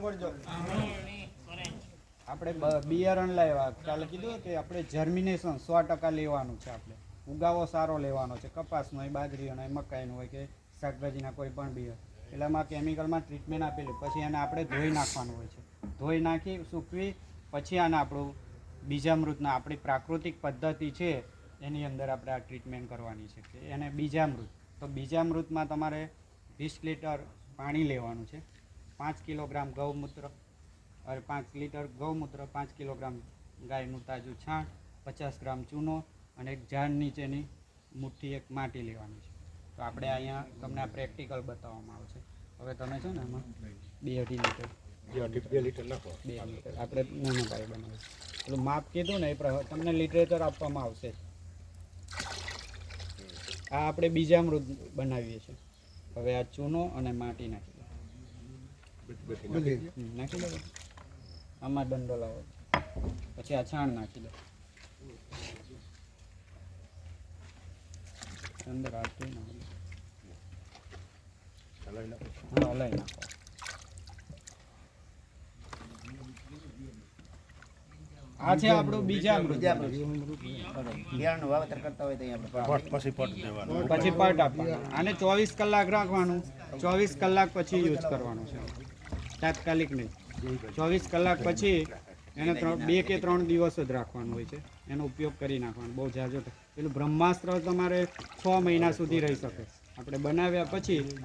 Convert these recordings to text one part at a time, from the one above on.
સાંભળજો. આપણે બિયારણ લાવ્યા કાલે કીધું કે આપણે જર્મિનેશન સો ટકા લેવાનું છે આપણે. ઉગાવો સારો લેવાનો છે. કપાસનો હોય બાજરીનો હોય મકાઈનો હોય કે શાકભાજીના કોઈ પણ બિયર. એટલે એમાં કેમિકલમાં ટ્રીટમેન્ટ આપેલી. પછી એને આપણે ધોઈ નાખવાનું હોય છે. ધોઈ નાખી, સૂકવી, પછી આને આપણું બીજામૃતના આપણી પ્રાકૃતિક પદ્ધતિ છે, એની અંદર આપણે આ ટ્રીટમેન્ટ કરવાની છે એને એને બીજામૃત તો બીજામૃતમાં તમારે વીસ લીટર પાણી લેવાનું છે. પાંચ કિલોગ્રામ ગૌમૂત્ર અરે પાંચ લીટર ગૌમૂત્ર પાંચ કિલોગ્રામ ગાયનું તાજું છાણ પચાસ ગ્રામ ચૂનો અને એક ઝાડ નીચેની મુઠ્ઠી એક માટી લેવાની છે. તો આપણે અહીંયા તમને આ પ્રેક્ટિકલ બતાવવામાં આવશે હવે તમે છે ને એમાં બે અઢી લીટર બે લીટર નાખો. બે લીટર. આપણે નાના પાયે બનાવીએ. પેલું માપ કીધું ને એ તમને લિટરેચર આપવામાં આવશે. આ આપણે બીજા મૃત બનાવીએ છીએ. હવે આ ચૂનો અને માટી નાખી દો હમ, નાખી દો. આમાં દંડો લાવો. પછી આ છાણ નાખી દો. અંદર આટલું નાખી હા હલાવી નાખો. આ છે આપણું બીજા બિયારણનું વાવેતર કરતા હોય તો આપણે પછી પટ દેવાનું. પછી પટ આપવાનો. આને ચોવીસ કલાક રાખવાનું. ચોવીસ કલાક પછી યુઝ કરવાનું છે. તાત્કાલિક નહીં. ચોવીસ કલાક પછી એને ત્રણ બે કે ત્રણ દિવસ જ રાખવાનું હોય છે. એનો ઉપયોગ કરી નાખવાનો. બહુ થ- પેલું બ્રહ્માસ્ત્ર તમારે છ મહિના સુધી રહી શકે. આપણે બનાવ્યા પછી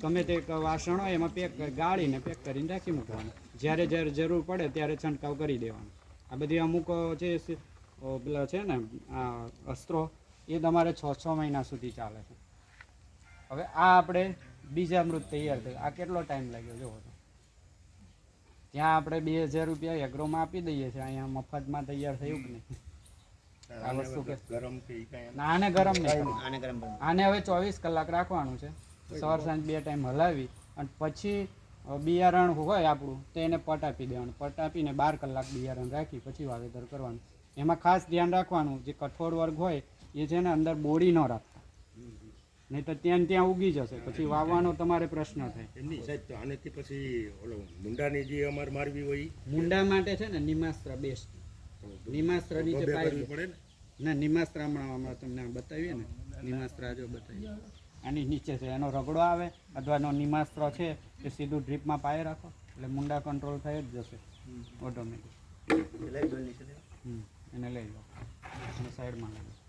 તમે તે વાસણ હોય એમાં પેક ગાળીને પેક કરીને રાખી મૂકવાનું. જ્યારે જ્યારે જરૂર પડે ત્યારે છંટકાવ કરી દેવાનો. આ બધી અમુક જે પેલા છે ને, આ અસ્ત્રો, એ તમારે છ છ મહિના સુધી ચાલે છે. હવે આ આપણે બીજા અમૃત તૈયાર થયું. આ કેટલો ટાઈમ લાગ્યો? જોવો ત્યાં આપણે બે હજાર રૂપિયા એગ્રોમાં આપી દઈએ છીએ. અહીંયા મફતમાં તૈયાર થયું કે નહીં? આ વસ્તુ કે ગરમ કે ઈ કાંઈ ના, આને ગરમ નહીં. આને ગરમ આને હવે ચોવીસ કલાક રાખવાનું છે. સવાર સાંજ બે ટાઈમ હલાવી અને પછી બિયારણ હોય આપણું તો એને પટ આપી દેવાનું. પટ આપીને બાર કલાક બિયારણ રાખી પછી વાવેતર કરવાનું. એમાં ખાસ ધ્યાન રાખવાનું જે કઠોળ વર્ગ હોય એ છે ને અંદર બોડી ન રાખતા. નહીં તો ત્યાં ત્યાં ઉગી જશે. પછી વાવવાનો તમારે પ્રશ્ન થાય. એમની સાહેબ તો આનેથી પછી ઓલો મુંડાની જે અમાર મારવી હોય મુંડા માટે છે ને નિમાસ્ત્ર બેસ્ટ. નિમાસ્ત્ર કરવી દો. પડે ને? ના નિમાસ્ત્ર હમણાં હમણાં તમને બતાવીએ ને. નિમાસ્ત્ર જો બતાવીએ. આની નીચે છે. એનો રગડો આવે અથવા એનો નિમાસ્ત્ર છે એ સીધું ડ્રીપમાં પાયે રાખો. એટલે મુંડા કંટ્રોલ થઈ જ જશે. ઓટોમેટિક એને લઈ લો. સાઈડમાં લઈ લો.